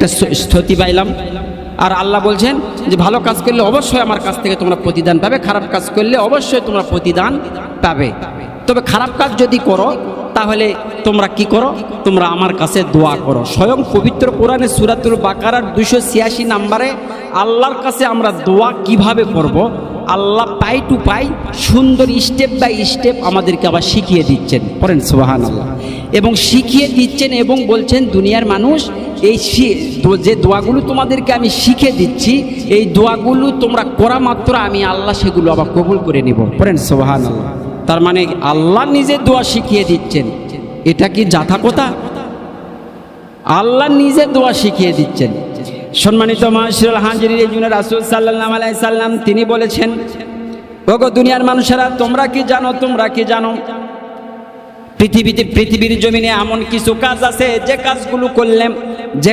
একটা স্থতি পাইলাম। আর আল্লাহ বলছেন যে, ভালো কাজ করলে অবশ্যই আমার কাছ থেকে তোমরা প্রতিদান পাবে, খারাপ কাজ করলে অবশ্যই তোমরা প্রতিদান পাবে। তবে খারাপ কাজ যদি করো, তাহলে তোমরা কি করো? তোমরা আমার কাছে দোয়া করো। স্বয়ং পবিত্র কোরআনে সুরাতুল বাকারার দুশো ছিয়াশি নাম্বারে আল্লাহর কাছে আমরা দোয়া কীভাবে করব। আল্লাহ পাই টু পাই সুন্দর স্টেপ বাই স্টেপ আমাদেরকে আবার শিখিয়ে দিচ্ছেন। পড়েন সুবাহান আল্লাহ এবং শিখিয়ে দিচ্ছেন এবং বলছেন, দুনিয়ার মানুষ, এই যে দোয়াগুলো তোমাদেরকে আমি শিখে দিচ্ছি, এই দোয়াগুলো তোমরা করা মাত্র আমি আল্লাহ সেগুলো আবার কবুল করে নিব। পড়েন সোহান আল্লাহ তার মানে আল্লাহ নিজে দোয়া শিখিয়ে দিচ্ছেন। এটা কি যাথা কথা আল্লাহ নিজে দোয়া শিখিয়ে দিচ্ছেন। সম্মানিত মহাশিরুল হাজির রাসুল সাল্লাম আলাই সাল্লাম তিনি বলেছেন, ওগো দুনিয়ার মানুষেরা, তোমরা কি জানো, তোমরা কি জানো? পৃথিবীতে, পৃথিবীর জমিনে এমন কিছু কাজ আছে, যে কাজগুলো করলে, যে